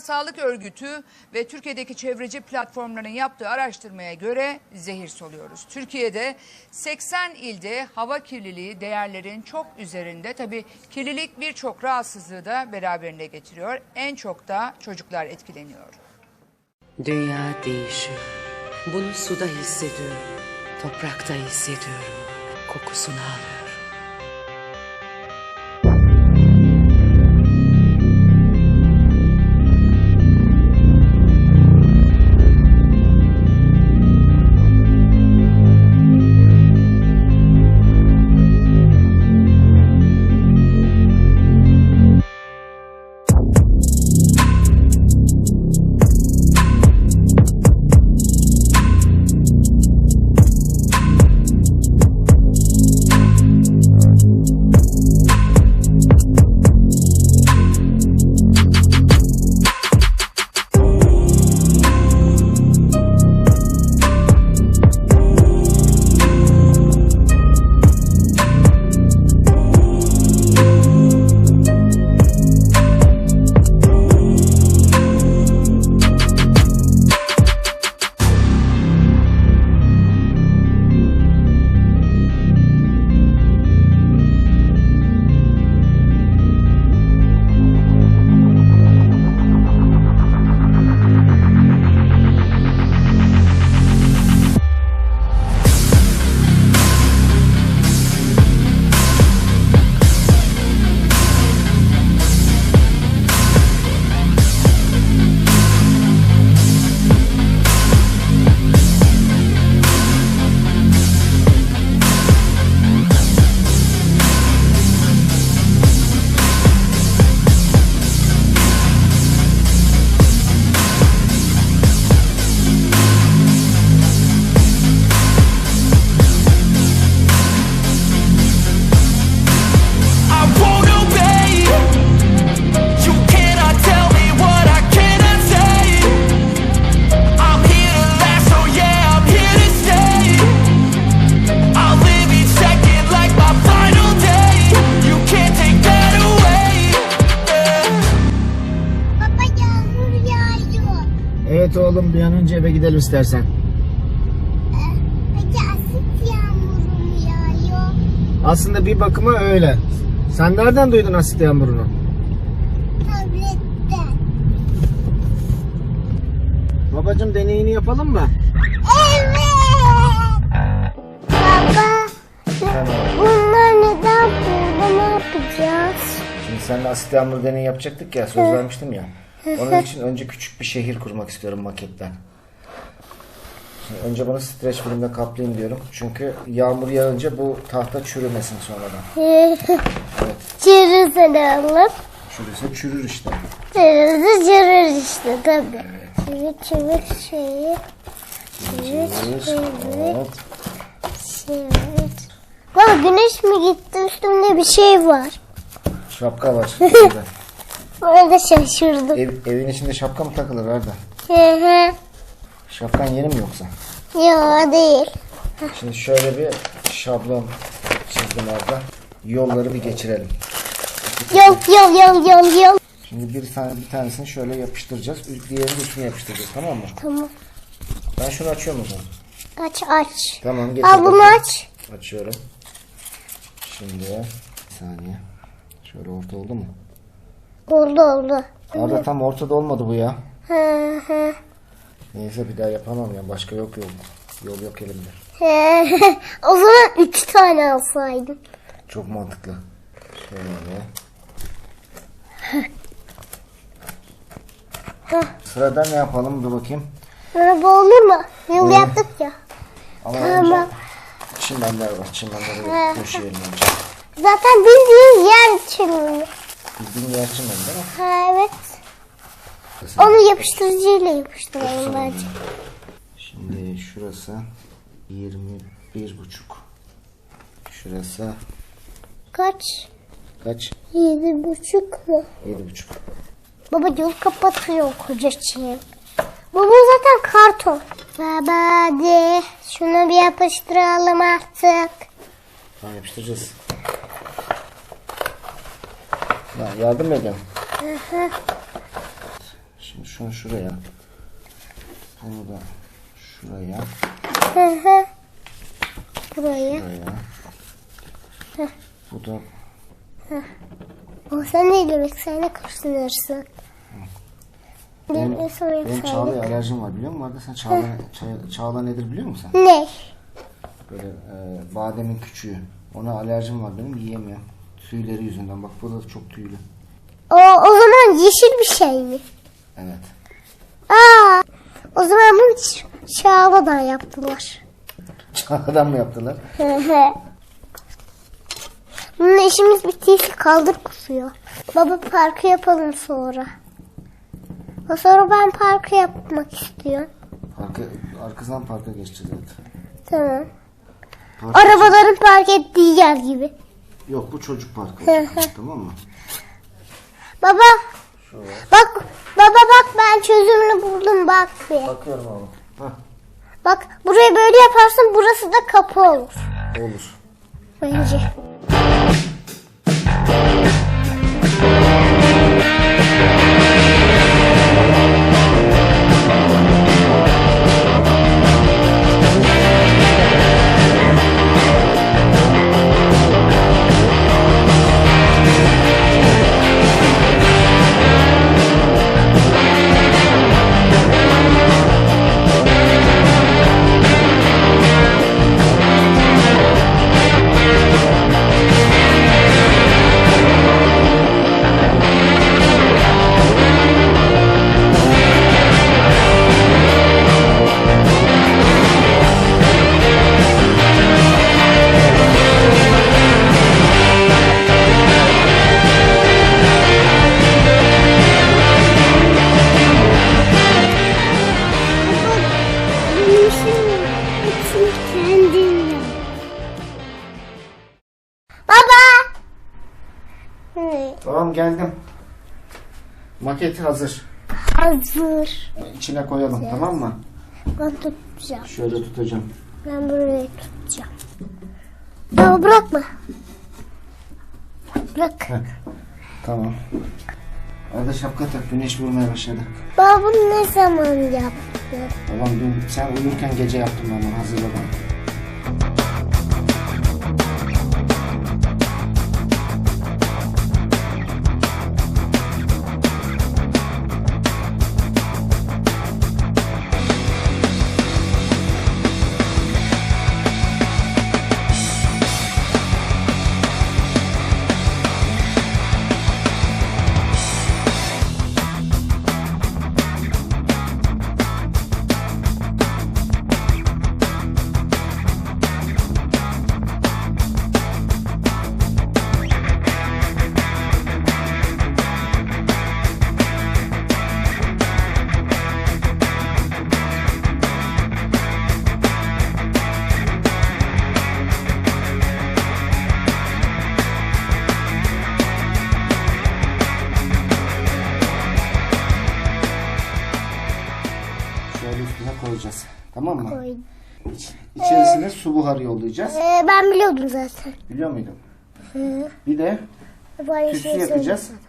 Sağlık Örgütü ve Türkiye'deki çevreci platformların yaptığı araştırmaya göre zehir soluyoruz. Türkiye'de 80 ilde hava kirliliği değerlerin çok üzerinde. Tabii kirlilik birçok rahatsızlığı da beraberinde getiriyor. En çok da çocuklar etkileniyor. Dünya değişiyor. Bunu suda hissediyorum. Toprakta hissediyorum. Kokusunu alıyorum. Evet oğlum bir an önce eve gidelim istersen. Peki asit yağmuru mu yağıyor? Aslında bir bakıma öyle. Sen nereden duydun asit yağmurunu? Tabletten. Babacım deneyini yapalım mı? Evet. Baba. Bunlar neden burada ne yapacağız? Şimdi seninle asit yağmur deneyi yapacaktık ya söz vermiştim ya. Onun için önce küçük bir şehir kurmak istiyorum maketten. Şimdi önce bunu streç filmle kaplayayım diyorum. Çünkü yağmur yağınca bu tahta çürümesin sonradan. Çürüsene alıp. Çürüse çürür işte. Çürüsü çürür işte tabii. Çürü çürü şeyi. Çürü çürü Hop. çürü. Baba güneş mi gitti üstümde bir şey var. Şapka var. Orada şaşırdım. Ev, evin içinde şapka mı takılır Arda? Hı hı. Şapkan yeni mi yoksa? Yok değil. Şimdi şöyle bir şablon çizdim Arda. Yolları bir geçirelim. Yol yol yol yol yol. Şimdi bir tane bir tanesini şöyle yapıştıracağız. Diğerini üstüne yapıştıracağız tamam mı? Tamam. Ben şunu açıyorum o zaman. Aç aç. Tamam getir. Al bunu bakayım. aç. Açıyorum. Şimdi bir saniye. Şöyle orta oldu mu? Oldu oldu. Arda tam ortada olmadı bu ya. Hı hı. Neyse bir daha yapamam ya. Başka yok yol. Yol yok elimde. Hı. o zaman üç tane alsaydım. Çok mantıklı. Şöyle. Sırada ne yapalım? Dur bakayım. Araba olur mu? Yol Ee, yaptık ya. Ama Tamam. önce çimenler var. Çimenleri döşeyelim önce. Zaten bildiğin yer çimini. Bildiğin yer çimen değil mi? Ha evet. Onu yapıştırıcıyla yapıştıralım bence. Şimdi şurası 21 buçuk. Şurası Kaç? kaç? Yedi buçuk mu? 7 buçuk. Baba yol kapatıyor koca çim. Baba zaten karton. Baba hadi şunu bir yapıştıralım artık. Tamam yapıştıracağız. Ya yardım edin. Şunu şuraya. Bunu da şuraya. Buraya. Şuraya. Bu da O sen ne demek? Sen ne karşılarsın? benim, benim? Çağla'ya alerjim var biliyor musun? Arada sen Çağla, Ça- Çağla nedir biliyor musun? Ne? Böyle e, bademin küçüğü. Ona alerjim var benim yiyemiyorum. Tüyleri yüzünden. Bak bu da çok tüylü. O, o zaman yeşil bir şey mi? Evet. Aa, o zaman bunu Çağla'dan yaptılar. Çağla'dan mı yaptılar? Bunun işimiz bittiyse kaldır kusuyor. Baba parkı yapalım sonra. O sonra ben parkı yapmak istiyorum. Parka, arkasından parka geçeceğiz evet. Tamam. Park- Arabaların park ettiği yer gibi. Yok bu çocuk parkı olacak, tamam mı? Baba. Bak baba bak ben çözümünü buldum bak bir. Bakıyorum oğlum. Hah, Bak burayı böyle yaparsın burası da kapı olur. olur. Bence. Hepsini kendin yap. Baba. Tamam geldim. Maket hazır. Hazır. İçine koyalım tamam mı? Ben tutacağım. Şöyle tutacağım. Ben burayı tutacağım. Baba bırakma. Bırak. Heh. Tamam. Arada şapka tak güneş vurmaya başladı. Baba bunu ne zaman yaptı? Babam dün sen uyurken gece yaptım ben bunu hazırladım. Su buharı yollayacağız. Ee, ben biliyordum zaten. Biliyor muydun? Bir de Böyle tütsü şey yapacağız. söyledim.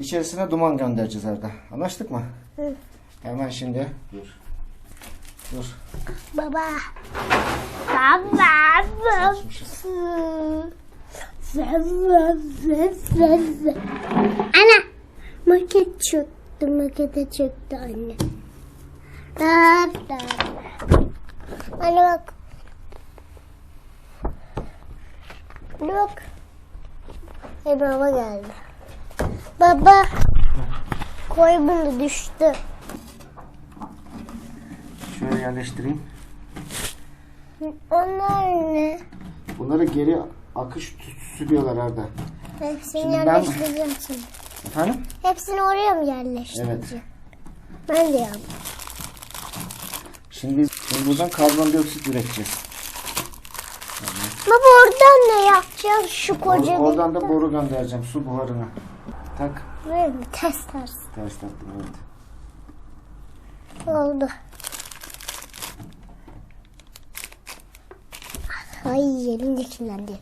İçerisine duman göndereceğiz Arda. Anlaştık mı? Hı. Hemen şimdi. Dur. Dur. Baba. Baba. Açmışız. Ana. Maket çöktü. Makete çöktü anne. Da, da. Anne bak. Bak. Hey baba geldi. Baba. Koy bunu düştü. Şöyle yerleştireyim. Onlar ne? Bunları geri akış tütsüsü diyorlar Arda. Hepsini Şimdi ben- yerleştireceğim şimdi. Efendim? Hepsini oraya mı yerleştireceğim? Evet. Ben de yaptım. Şimdi biz buradan karbondioksit üreteceğiz. Baba oradan ne yapacağız şu Or- koca oradan da boru göndereceğim su buharını. Tak. Böyle mi? Ters ters. Ters taktım evet. Oldu. Ay yerim dikimlendi.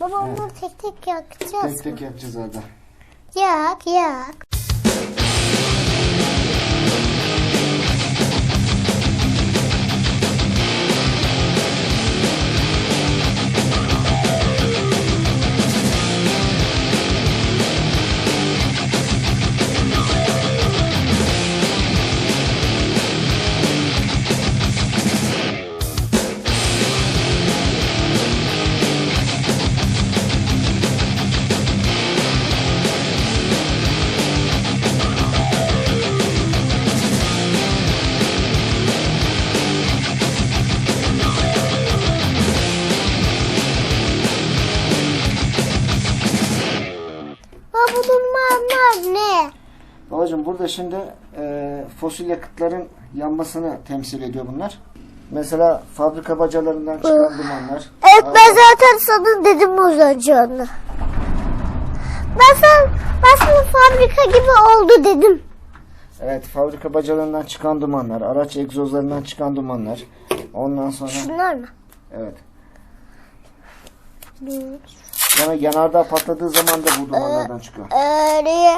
Baba onları tek tek yakacağız Tek tek yapacağız Arda. Yak yak. Burada şimdi e, fosil yakıtların yanmasını temsil ediyor bunlar. Mesela fabrika bacalarından çıkan dumanlar. Evet ben zaten sana dedim onu. Ben sana, ben sana fabrika gibi oldu dedim. Evet fabrika bacalarından çıkan dumanlar, araç egzozlarından çıkan dumanlar. Ondan sonra Şunlar mı? evet. Sonra yanardağ patladığı zaman da bu dumanlardan çıkıyor. Öyle.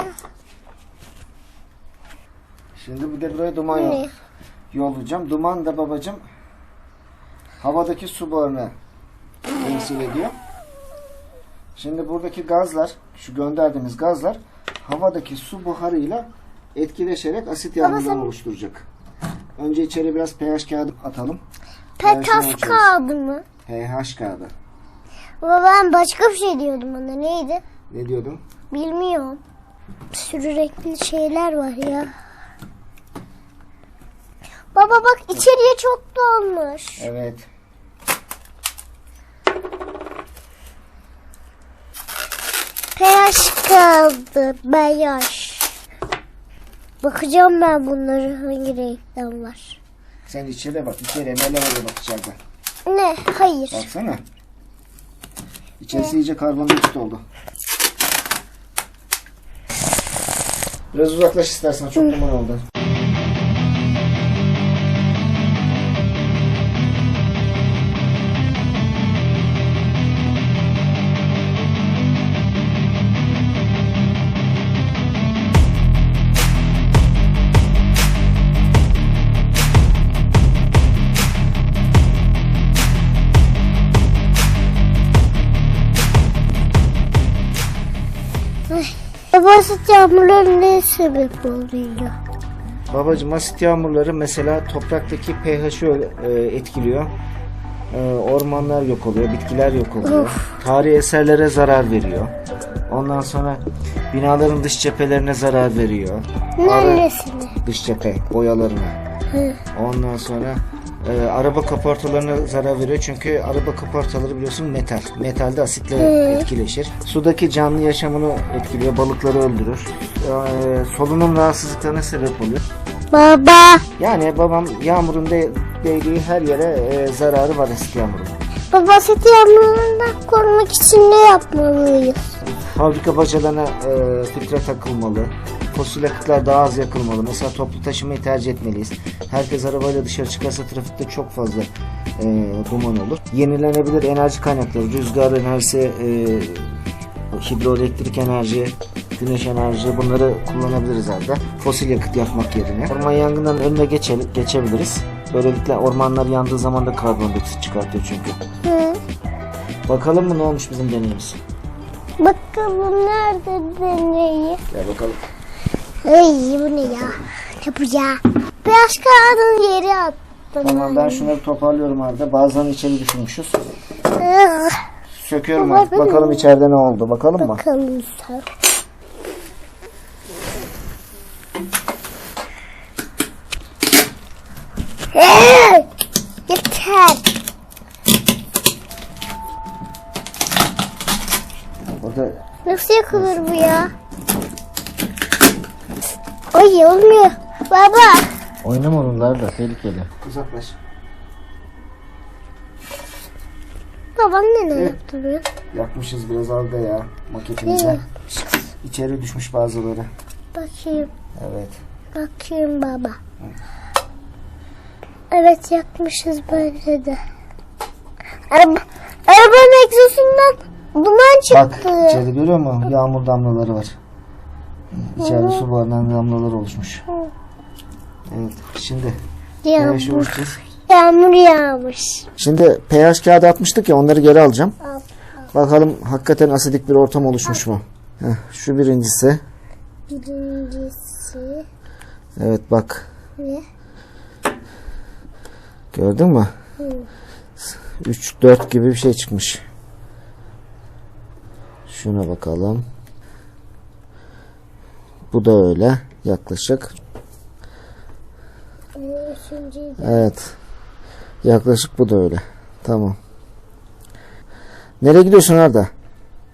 Şimdi bir de buraya duman yol, yollayacağım. Duman da babacığım havadaki su buharını temsil ediyor. Şimdi buradaki gazlar, şu gönderdiğimiz gazlar havadaki su buharıyla etkileşerek asit yağmurları oluşturacak. Önce içeri biraz pH kağıdı atalım. ölçeriz. kağıdı mı? pH kağıdı. Baba ben başka bir şey diyordum ona. Neydi? Ne diyordum? Bilmiyorum. Sürü renkli şeyler var ya. Baba bak içeriye çok dolmuş. Evet. pH kaldı. Beyaz. Bakacağım ben bunları hangi renkten var. Sen içeri bak. İçeri neler oluyor bak içeride. Ne? Hayır. Baksana. İçerisi iyice karbondioksit oldu. Biraz uzaklaş istersen çok duman oldu. Basit yağmurlar ne sebep oluyor? Babacım asit yağmurları mesela topraktaki pH'i ö- e, etkiliyor. E, ormanlar yok oluyor, bitkiler yok oluyor. Tarihi eserlere zarar veriyor. Ondan sonra binaların dış cephelerine zarar veriyor. Neresini? dış cephe boyalarına. Ondan sonra e, araba kaportalarına zarar veriyor çünkü araba kaportaları biliyorsun metal. Metalde asitle etkileşir. Sudaki canlı yaşamını etkiliyor, balıkları öldürür. E, solunum rahatsızlıklarına sebep oluyor. Baba. Yani babam yağmurun de, değdiği her yere e, zararı var asit yağmurun. Baba basit yağmurlardan korumak için ne yapmalıyız? Fabrika bacalarına e, filtre takılmalı. Fosil yakıtlar daha az yakılmalı. Mesela toplu taşımayı tercih etmeliyiz. Herkes arabayla dışarı çıkarsa trafikte çok fazla e, duman olur. Yenilenebilir enerji kaynakları, rüzgar enerjisi, e, hidroelektrik enerji, güneş enerji bunları kullanabiliriz arada. Fosil yakıt yakmak yerine. Orman yangından önüne geçe, geçebiliriz. Böylelikle ormanlar yandığı zaman da karbondioksit çıkartıyor çünkü. Hı. Bakalım mı ne olmuş bizim deneyimiz? Bakalım nerede deneyi? Gel bakalım. Ay bu ne ya? Yapacağım. Beyaz kağıdın yeri attım. Tamam ben şunları toparlıyorum arada. Bazılarını içeri düşürmüşüz. Ah, Söküyorum artık. Bakalım içeride ne oldu. Bakalım mı? Bakalım sen. Hey! Yeter. Orada Nasıl yakılır bu ya? Ay olmuyor. Baba. oynama onları da tehlikeli. Uzaklaş. Babam ne yaptırıyor? Yakmışız biraz alda ya maketimize. İçeri düşmüş bazıları. Bakayım. Evet. Bakayım baba. Evet yakmışız böyle de. Araba, arabanın egzosundan duman Bak çıktı. içeride görüyor musun? Yağmur damlaları var. İçeride su buharından damlalar oluşmuş. Evet şimdi pH Yağmur, ölçeceğiz. yağmur yağmış. Şimdi pH kağıdı atmıştık ya onları geri alacağım. Al. Bakalım hakikaten asidik bir ortam oluşmuş mu? Heh, şu birincisi. Birincisi Evet bak. ne? Gördün mü? 3 4 gibi bir şey çıkmış. Şuna bakalım. Bu da öyle yaklaşık. Evet. Yaklaşık bu da öyle. Tamam. Nereye gidiyorsun Arda?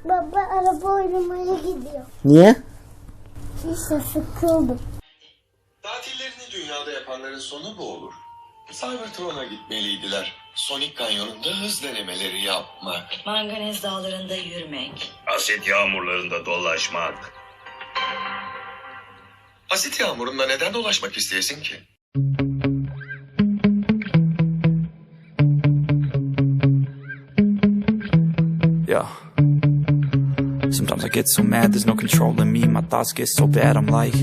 Baba araba oynamaya gidiyor. Niye? İşte sıkıldım. yapanların sonu bu olur. Cybertron'a gitmeliydiler. Sonic Kanyonu'nda hız denemeleri yapmak. Manganez dağlarında yürümek. Asit yağmurlarında dolaşmak. Asit yağmurunda neden dolaşmak isteyesin ki? Yeah. Sometimes I get so mad, there's no controlling me. My thoughts get so bad, I'm like,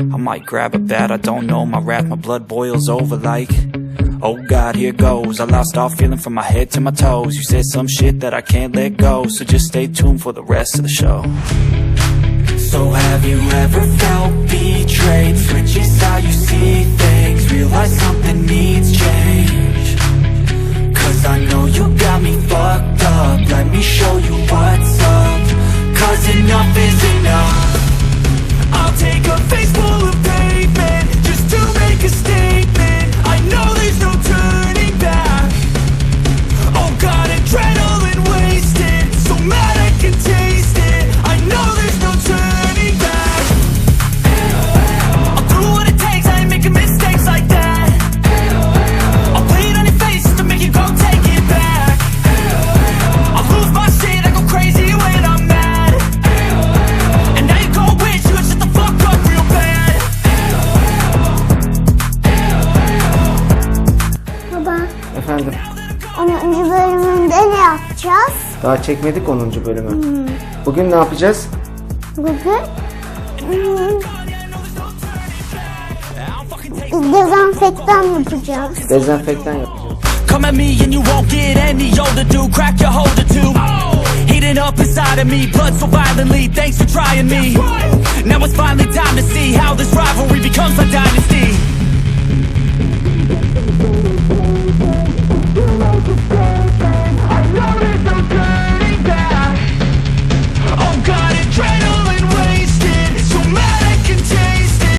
I might grab a bat, I don't know. My wrath, my blood boils over like, oh god, here goes. I lost all feeling from my head to my toes. You said some shit that I can't let go, so just stay tuned for the rest of the show. So have you ever felt betrayed? Switches how you see things, realize something needs change. Cause I know you got me fucked up Let me show you what's up Cause enough is enough I'll take a face full of pavement just to make a statement. Çekmedik 10. bölümü. Bugün ne yapacağız? Bugün hmm, dezenfektan yapacağız. Dezenfektan yapacağız. Come at me and you won't get any older, dude. Crack your holder too. Heating up inside of me, blood so violently. Thanks for trying me. Now it's finally time to see how this rivalry becomes a dynasty.